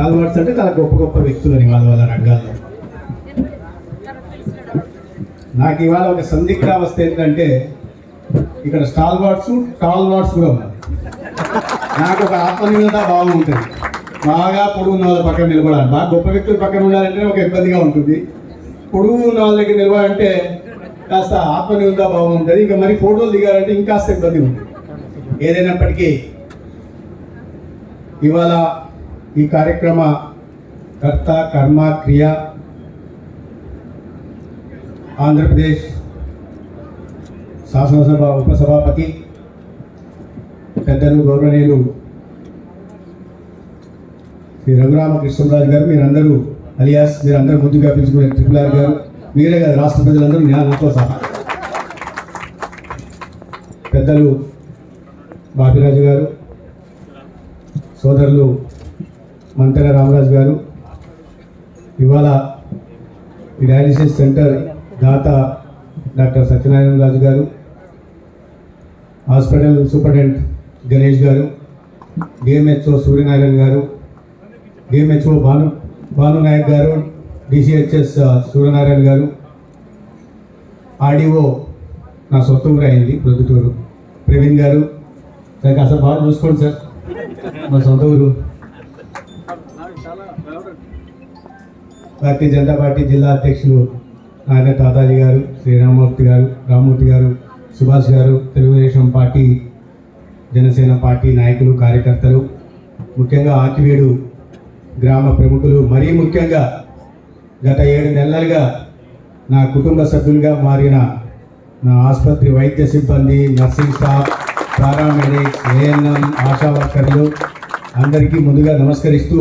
Stall అంటే చాలా గొప్ప గొప్ప వ్యక్తులని వాళ్ళ వాళ్ళ రంగాల్లో. నాకు ఇవాళ ఒక సందిగ్ధావస్థ ఏంటంటే ఇక్కడ స్టాల్ వార్డ్స్ టాల్ వార్డ్స్ కూడా ఉన్నారు. నాకు ఒక ఆత్మనిర్భరత భావం ఉంటుంది. బాగా పొడుగు ఉన్న వాళ్ళ పక్కన నిలబడాలి. బాగా గొప్ప వ్యక్తుల పక్కన ఉండాలంటే ఒక ఇబ్బందిగా ఉంటుంది. పొడుగు ఉన్న వాళ్ళ దగ్గర నిలబడాలంటే కాస్త ఆత్మనిర్భరత భావం ఉంటుంది. ఇంకా మరి ఫోటోలు దిగాలంటే ఇంకాస్త ఇబ్బంది ఉంటుంది. ఏదైనప్పటికీ ఇవాళ ఈ కార్యక్రమ కర్త కర్మ క్రియ ఆంధ్రప్రదేశ్ శాసనసభ ఉపసభాపతి పెద్దలు గౌరవనీయులు శ్రీ రఘురామకృష్ణరాజు గారు మీరందరూ అలియాస్ మీరందరూ ముందుగా పిలుచుకునే ట్రిపుల్ ఆర్ గారు మీరే కదా రాష్ట్ర ప్రజలందరూ నాతో సహా. పెద్దలు బాపిరాజు గారు సోదరులు మంతెన రామరాజు గారు ఇవాళ ఈ డయాలిసిస్ సెంటర్ దాత doctor Satyanarayana Raju garu hospital superintendent Ganesh గారు డిఎంహెచ్ఓ సూర్యనారాయణ గారు డిఎంహెచ్ఓ భాను భాను నాయక్ గారు డిసిహెచ్ఎస్ సూర్యనారాయణ గారు ఆర్డీఓ నా సొంత ఊరు అయింది ప్రొద్దుటూరు. ప్రవీణ్ గారు సార్ కాస్త బాగా చూసుకోండి సార్. మా సొంత ఊరు. భారతీయ జనతా పార్టీ జిల్లా అధ్యక్షులు నాయన తాతాజీ గారు శ్రీరామూర్తి గారు రామ్మూర్తి గారు సుభాష్ గారు తెలుగుదేశం పార్టీ జనసేన పార్టీ నాయకులు కార్యకర్తలు ముఖ్యంగా ఆకివేడు గ్రామ ప్రముఖులు మరీ ముఖ్యంగా గత ఏడు నెలలుగా నా కుటుంబ సభ్యులుగా మారిన నా ఆసుపత్రి వైద్య సిబ్బంది nursing staff paramedics ANM ASHA వర్కర్లు అందరికీ ముందుగా నమస్కరిస్తూ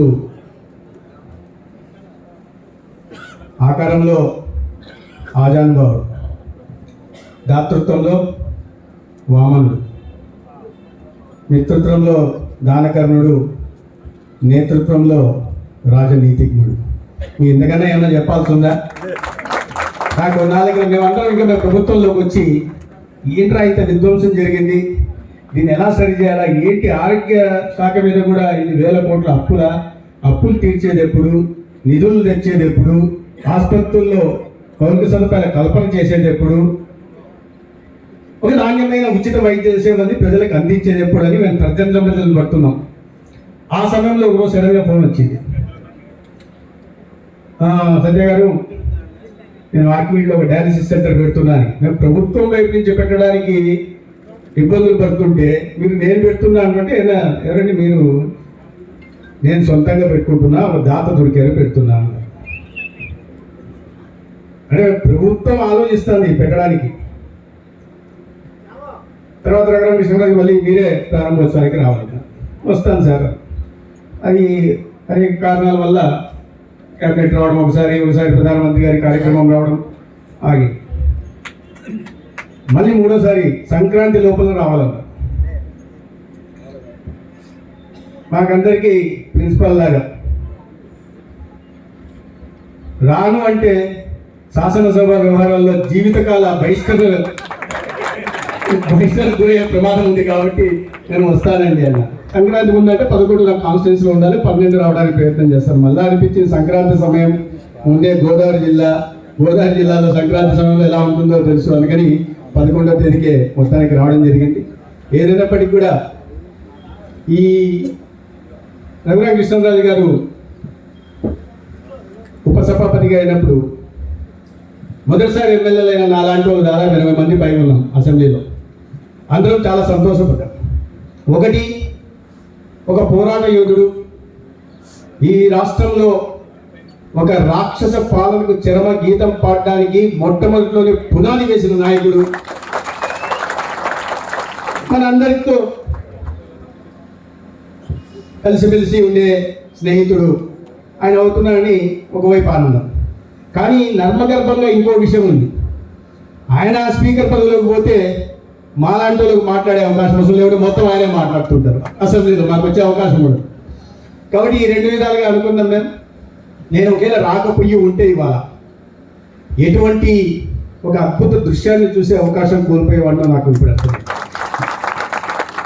ఆకారంలో ఆజానుభావుడు దాతృత్వంలో వామనుడు మిత్రత్వంలో దానకర్ణుడు నేతృత్వంలో రాజనీతిజ్ఞుడు. మీ ఎందుకన్నా ఏమైనా చెప్పాల్సి ఉందా? నాకు కొన్నాళ్ళకి మేమందరం ఇంకా మేము ప్రభుత్వంలోకి వచ్చి ఏంట్రా ఇంత విధ్వంసం జరిగింది. దీన్ని ఎలా సరి చేయాలా? ఏంటి ఆరోగ్య శాఖ మీద కూడా ఇది వేల కోట్ల అప్పుల? అప్పులు తీర్చేది ఎప్పుడు? నిధులు తెచ్చేది ఎప్పుడు? ఆసుపత్రుల్లో పౌరుల సదుపాయాల కల్పన చేసేటప్పుడు ఒక నాణ్యమైన ఉచిత వైద్య సేవలని ప్రజలకు అందించేది ఎప్పుడు అని మేము ప్రజల ప్రజలను పడుతున్నాం. ఆ సమయంలో ఒకరోజు సడన్గా ఫోన్ వచ్చింది. సంజయ్ గారు నేను ఆర్కివీడ్లో ఒక డయాలసిస్ సెంటర్ పెడుతున్నాను. మేము ప్రభుత్వం వైపు నుంచి పెట్టడానికి ఇబ్బందులు పడుతుంటే మీరు నేను పెడుతున్నాను అంటే "ఏనా- ఎవరండి మీరు నేను సొంతంగా పెట్టుకుంటున్నా ఒక దాత దొరికారు పెడుతున్నాను అంటే ప్రభుత్వం ఆలోచిస్తుంది పెట్టడానికి. తర్వాత రకరకాల విషయంలో మళ్ళీ మీరే ప్రారంభోత్సవానికి రావాలి వస్తాను సార్. అది అనేక కారణాల వల్ల క్యాబినెట్ రావడం ఒకసారి ఒకసారి ప్రధానమంత్రి గారి కార్యక్రమం రావడం ఆగి. మళ్ళీ మూడోసారి సంక్రాంతి లోపల రావాలన్న మాకందరికీ ప్రిన్సిపల్ లాగా. రాను అంటే శాసనసభ వ్యవహారాల్లో జీవితకాల బహిష్కరణ బహిష్కరణ గురయ్యే ప్రమాదం ఉంది కాబట్టి నేను వస్తానండి అన్న. సంక్రాంతి ముందంటే పదకొండు నాకు కాన్స్టిట్యూన్సీలో ఉండాలి పన్నెండు రావడానికి ప్రయత్నం చేస్తాను మళ్ళీ అనిపించింది సంక్రాంతి సమయం ముందే గోదావరి జిల్లా గోదావరి జిల్లాలో సంక్రాంతి సమయంలో ఎలా ఉంటుందో తెలుసు. అందుకని పదకొండవ తేదీకే మొత్తానికి రావడం జరిగింది. ఏదైనప్పటికీ కూడా ఈ రఘురామ కృష్ణరాజు గారు ఉపసభాపతిగా అయినప్పుడు మొదటిసారి ఎమ్మెల్యేలైన నాలాంటి వాళ్ళు దాదాపు ఎనభై మంది పై ఉన్నాం అసెంబ్లీలో. అందరూ చాలా సంతోషపడ్డారు ఒకటి ఒక పోరాట యోధుడు ఈ రాష్ట్రంలో ఒక రాక్షస పాలనకు చరమ గీతం పాడడానికి మొట్టమొదటిలోనే పునాది వేసిన నాయకుడు. మన అందరితో కలిసిమెలిసి ఉండే స్నేహితుడు. ఆయన అవుతున్నారని ఒకవైపు ఆనందం. కానీ నర్మగర్భంగా ఇంకో విషయం ఉంది. ఆయన స్పీకర్ పదవిలోకి పోతే మాలాంటి వాళ్ళకి మాట్లాడే అవకాశం అసలు లేకుంటే మొత్తం ఆయనే మాట్లాడుతుంటారు. అసెంబ్లీలో మాకు వచ్చే అవకాశం కూడా కాబట్టి ఈ రెండు విధాలుగా అనుకున్నాం మేము నేను ఒకవేళ రాకపోయి ఉంటే ఇవాళ ఎటువంటి ఒక అద్భుత దృశ్యాన్ని చూసే అవకాశం కోల్పోయేవాడినో నాకు ఇప్పుడు అర్థం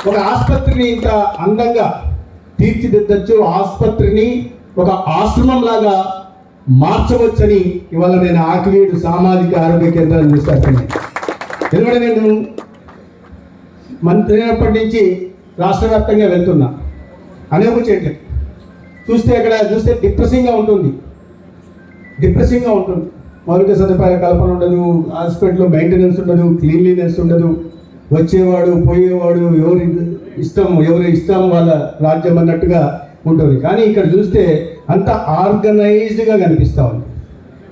ఒక ఆసుపత్రిని ఇంత అందంగా తీర్చిదిద్దచ్చు ఆసుపత్రిని ఒక ఆశ్రమం లాగా మార్చవచ్చని ఇవాళ నేను ఆకివీడు సామాజిక ఆరోగ్య కేంద్రాన్ని విశ్వాసాన్ని ఎందుకంటే నేను మంత్రి అయినప్పటి నుంచి రాష్ట్ర వ్యాప్తంగా వెళ్తున్నా. అనేక చెట్లు. చూస్తే అక్కడ చూస్తే డిప్రెసింగ్గా ఉంటుంది. డిప్రెసింగ్గా ఉంటుంది. మౌలిక సదుపాయాల కల్పన ఉండదు హాస్పిటల్లో మెయింటెనెన్స్ ఉండదు క్లీన్లీనెస్ ఉండదు. వచ్చేవాడు పోయేవాడు ఎవరి ఇష్టం ఎవరి ఇష్టం వాళ్ళ రాజ్యం అన్నట్టుగా ఉంటుంది. కానీ ఇక్కడ చూస్తే అంత ఆర్గనైజ్డ్గా కనిపిస్తూ ఉంది.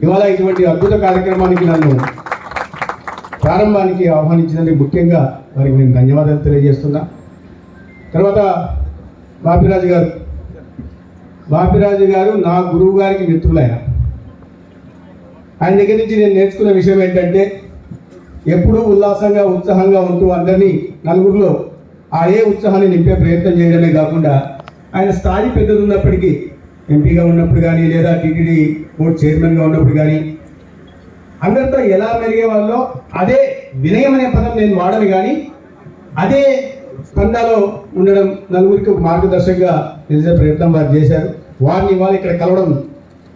ఇవాళ ఇటువంటి అద్భుత కార్యక్రమానికి నన్ను ప్రారంభానికి ఆహ్వానించినందుకు ముఖ్యంగా వారికి నేను ధన్యవాదాలు తెలియజేస్తున్నా. తర్వాత బాపిరాజు గారు. బాపిరాజు గారు నా గురువు గారికి మిత్రులైన. ఆయన దగ్గర నుంచి నేను నేర్చుకున్న విషయం ఏంటంటే ఎప్పుడూ ఉల్లాసంగా ఉత్సాహంగా ఉంటూ అందరినీ నలుగురిలో ఆ ఏ ఉత్సాహాన్ని నింపే ప్రయత్నం చేయడమే కాకుండా ఆయన స్థాయి పెద్దలు ఉన్నప్పటికీ ఎంపీగా ఉన్నప్పుడు కానీ లేదా టీటీడీ బోర్డు చైర్మన్గా ఉన్నప్పుడు కానీ అందరితో ఎలా మెరిగే వాళ్ళో అదే వినయం అనే పదం నేను వాడను కానీ అదే స్పందాలో ఉండడం నలుగురికి మార్గదర్శకంగా నిలిచే ప్రయత్నం వారు చేశారు. వారిని ఇవాళ ఇక్కడ కలవడం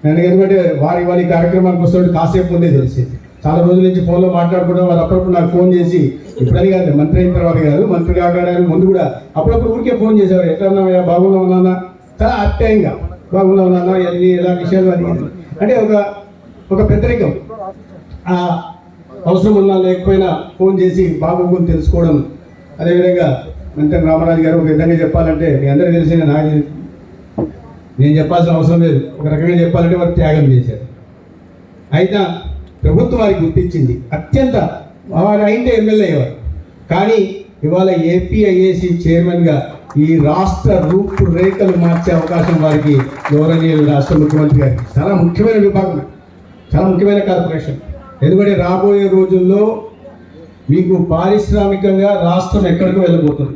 నేను ఎందుకంటే వారి ఇవాళ ఈ కార్యక్రమానికి వస్తుంటే కాసేపు ముందే తెలిసింది చాలా రోజుల నుంచి ఫోన్లో మాట్లాడుకోవడం వారు అప్పుడప్పుడు నాకు ఫోన్ చేసి ఇప్పుడని కాదు మంత్రి అయిన తర్వాత కాదు మంత్రి కావడానికి ముందు కూడా అప్పుడప్పుడు ఊరికే ఫోన్ చేసేవారు. ఎట్లా ఉన్నావా బాగున్నా ఉన్నానా చాలా ఆప్యాయంగా. బాగున్నా ఉన్నానో ఎన్ని ఎలా విషయాలు అని. అంటే ఒక ఒక పెద్దరికం. ఆ అవసరం ఉన్నా లేకపోయినా ఫోన్ చేసి బాగోగులు తెలుసుకోవడం. అదేవిధంగా మంత్రి రామరాజు గారు ఒక విధంగా చెప్పాలంటే మీ అందరూ తెలిసిన నాకు నేను చెప్పాల్సిన అవసరం లేదు. ఒక రకంగా చెప్పాలంటే వారు త్యాగం చేశారు. అయినా ప్రభుత్వం వారికి గుర్తించింది. అత్యంత వారు అయితే ఎమ్మెల్యే వారు. కానీ ఇవాళ ఏపీఐఏసి చైర్మన్గా ఈ రాష్ట్ర రూపురేఖలు మార్చే అవకాశం వారికి గౌరవనీయులు రాష్ట్ర ముఖ్యమంత్రి గారికి. చాలా ముఖ్యమైన విభాగం. చాలా ముఖ్యమైన కార్పొరేషన్. ఎందుకంటే రాబోయే రోజుల్లో మీకు పారిశ్రామికంగా రాష్ట్రం ఎక్కడికి వెళ్ళబోతుంది?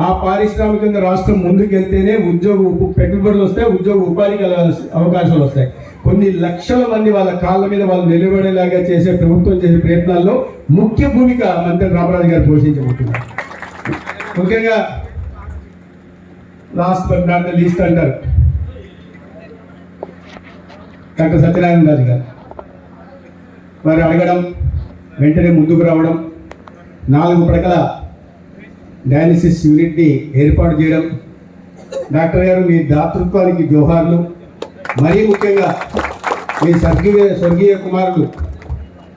ఆ పారిశ్రామికంగా రాష్ట్రం ముందుకెళ్తేనే ఉద్యోగ పెట్టుబడులు వస్తాయి ఉద్యోగ ఉపాధి కలగాల్సి అవకాశాలు వస్తాయి. కొన్ని లక్షల మంది వాళ్ళ కాళ్ళ మీద వాళ్ళు నిలబడేలాగా చేసే ప్రభుత్వం చేసే ప్రయత్నాల్లో ముఖ్య భూమిక మంత్రి రామరాజు గారు పోషించబోతున్నారు. ముఖ్యంగా last but not the least అంటారు. డాక్టర్ సత్యనారాయణ రాజు గారు. వారు అడగడం వెంటనే ముందుకు రావడం నాలుగు పడకల డయాలిసిస్ యూనిట్ని ఏర్పాటు చేయడం. డాక్టర్ గారు మీ దాతృత్వానికి జోహార్లు మరీ ముఖ్యంగా మీ స్వర్గీయ స్వర్గీయ కుమారుడు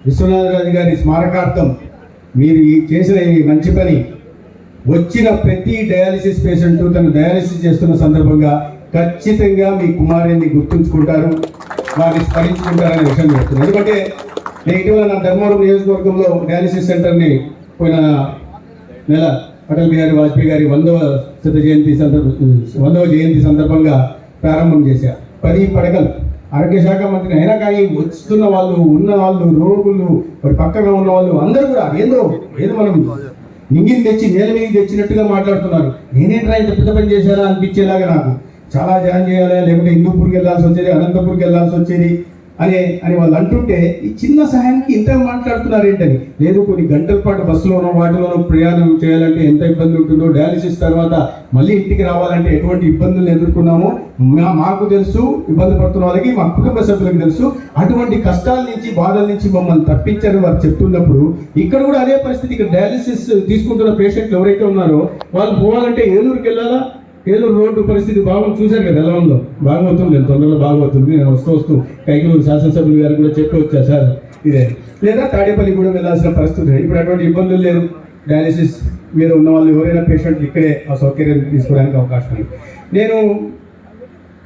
విశ్వనాథరాజు గారి స్మారకార్థం మీరు ఈ చేసిన ఈ మంచి పని వచ్చిన ప్రతి డయాలిసిస్ పేషెంట్ తను డయాలిసిస్ చేస్తున్న సందర్భంగా ఖచ్చితంగా మీ కుమారుని గుర్తుంచుకుంటారు వారిని స్మరించుకుంటారనే విషయం చెప్తున్నాను. ఎందుకంటే నేను ఇటీవల నా ధర్మవరం నియోజకవర్గంలో డయాలిసిస్ సెంటర్ని పోయిన నెల అటల్ బిహారీ వాజ్పేయి గారి వందవ శత జయంతి సందర్భ వందవ జయంతి సందర్భంగా ప్రారంభం చేశారు పది పడకలు. ఆరోగ్య శాఖ మంత్రి అయినా కానీ వస్తున్న వాళ్ళు ఉన్న వాళ్ళు రోగులు మరి పక్కగా ఉన్న వాళ్ళు అందరూ కూడా ఏదో ఏదో మనం నింగిని తెచ్చి నేల మీద తెచ్చినట్టుగా మాట్లాడుతున్నారు. నేనేంట్రా ఇంత పెద్ద పని చేశారా అనిపించేలాగా నాకు. చాలా జాయిన్ చేయాలి లేకుంటే హిందూపూర్కి వెళ్ళాల్సి వచ్చేది అనంతపూర్కి వెళ్ళాల్సి వచ్చేది. అనే అని వాళ్ళు అంటుంటే ఈ చిన్న సహాయానికి ఇంత మాట్లాడుతున్నారు ఏంటని? లేదు కొన్ని గంటల పాటు బస్సులోనో వాటిలోనో ప్రయాణం చేయాలంటే ఎంత ఇబ్బంది ఉంటుందో డయాలిసిస్ తర్వాత మళ్ళీ ఇంటికి రావాలంటే ఎటువంటి ఇబ్బందులు ఎదుర్కొన్నామో మాకు తెలుసు ఇబ్బంది పడుతున్న వాళ్ళకి మా కుటుంబ సభ్యులకు తెలుసు. అటువంటి కష్టాల నుంచి బాధల నుంచి మమ్మల్ని తప్పించారని వారు చెప్తున్నప్పుడు ఇక్కడ కూడా అదే పరిస్థితి ఇక్కడ డయాలిసిస్ తీసుకుంటున్న పేషెంట్లు ఎవరైతే ఉన్నారో వాళ్ళు పోవాలంటే ఏలూరుకి వెళ్ళాలా? ఏలూరు రోడ్డు పరిస్థితి బాగా చూశారు కదా ఎలా ఉందో? బాగవుతుంది నేను తొందరలో బాగవుతుంది నేను వస్తూ వస్తూ కైకలూరు శాసనసభ్యులు గారు కూడా చెప్పి వచ్చా సార్ ఇదే. లేదా తాడేపల్లి కూడా వెళ్ళాల్సిన పరిస్థితి ఇప్పుడు అటువంటి ఇబ్బందులు లేవు. డయాలిసిస్ మీద ఉన్న వాళ్ళు ఎవరైనా పేషెంట్ ఇక్కడే ఆ సౌకర్యం తీసుకోవడానికి అవకాశం ఉంది. నేను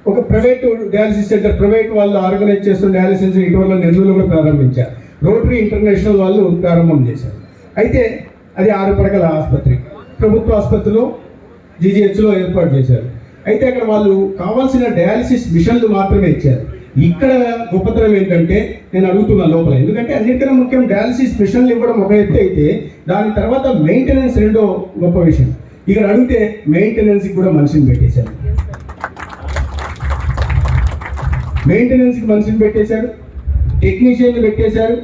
ఒక ప్రైవేట్ డయాలసిస్ సెంటర్ ప్రైవేట్ వాళ్ళు ఆర్గనైజ్ చేస్తున్న డయాలసిస్ ఇటీవల నెల్లూరులో కూడా ప్రారంభించారు. రోటరీ ఇంటర్నేషనల్ వాళ్ళు ప్రారంభం చేశారు. అయితే అది ఆరు పడకల ఆసుపత్రి. ప్రభుత్వ ఆసుపత్రిలో జీజీహెచ్లో ఏర్పాటు చేశారు. అయితే అక్కడ వాళ్ళు కావాల్సిన డయాలసిస్ మిషన్లు మాత్రమే ఇచ్చారు. ఇక్కడ గొప్పతనం ఏంటంటే నేను అడుగుతున్నా లోపల ఎందుకంటే అన్నిటికన్నా ముఖ్యం డయాలసిస్ మిషన్లు ఇవ్వడం ఒక ఎత్తు అయితే దాని తర్వాత మెయింటెనెన్స్ రెండో గొప్ప విషయం. ఇక్కడ అడిగితే మెయింటెనెన్స్కి కూడా మనిషిని పెట్టేశారు. మెయింటెనెన్స్కి మనిషిని పెట్టేశారు. టెక్నీషియన్లు పెట్టేశారు.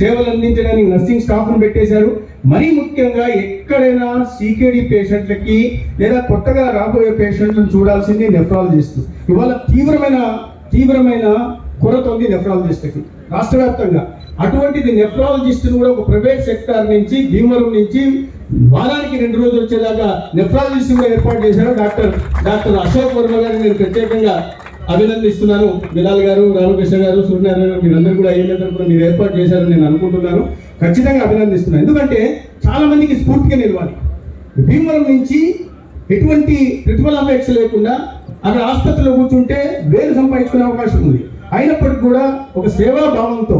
సేవలు అందించడానికి నర్సింగ్ స్టాఫ్ను పెట్టేశారు. మరీ ముఖ్యంగా ఎక్కడైనా సీకేడి పేషెంట్లకి లేదా కొత్తగా రాబోయే పేషెంట్లను చూడాల్సింది నెఫ్రాలజిస్ట్ ఇవాళ తీవ్రమైన తీవ్రమైన కొరత ఉంది నెఫ్రాలజిస్ట్కి రాష్ట్ర వ్యాప్తంగా. అటువంటిది నెఫ్రాలజిస్ట్ కూడా ఒక ప్రైవేట్ సెక్టార్ నుంచి భీమవరం నుంచి వారానికి రెండు రోజులు వచ్చేదాకా నెఫ్రాలజిస్ట్ కూడా ఏర్పాటు చేశారు డాక్టర్ డాక్టర్ అశోక్ వర్మ గారిని నేను ప్రత్యేకంగా అభినందిస్తున్నాను. బిలాల్ గారు రామకృష్ణ గారు సూర్యనారాయణ గారు మీరందరూ కూడా అయ్యేందరూ కూడా మీరు ఏర్పాటు చేశారని నేను అనుకుంటున్నాను. ఖచ్చితంగా అభినందిస్తున్నాను. ఎందుకంటే చాలా మందికి స్ఫూర్తిగా నిలవాలి. భీమవరం నుంచి ఎటువంటి ప్రతిఫలాపేక్ష లేకుండా అక్కడ ఆసుపత్రిలో కూర్చుంటే వేలు సంపాదించుకునే అవకాశం ఉంది. అయినప్పటికీ కూడా ఒక సేవా భావంతో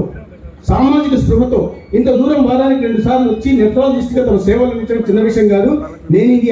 సామాజిక స్పృహతో ఇంత దూరం వారానికి రెండు సార్లు వచ్చి నెఫ్రాలజిస్ట్ తమ సేవలు అందించడం చిన్న విషయం కాదు. నేను ఇది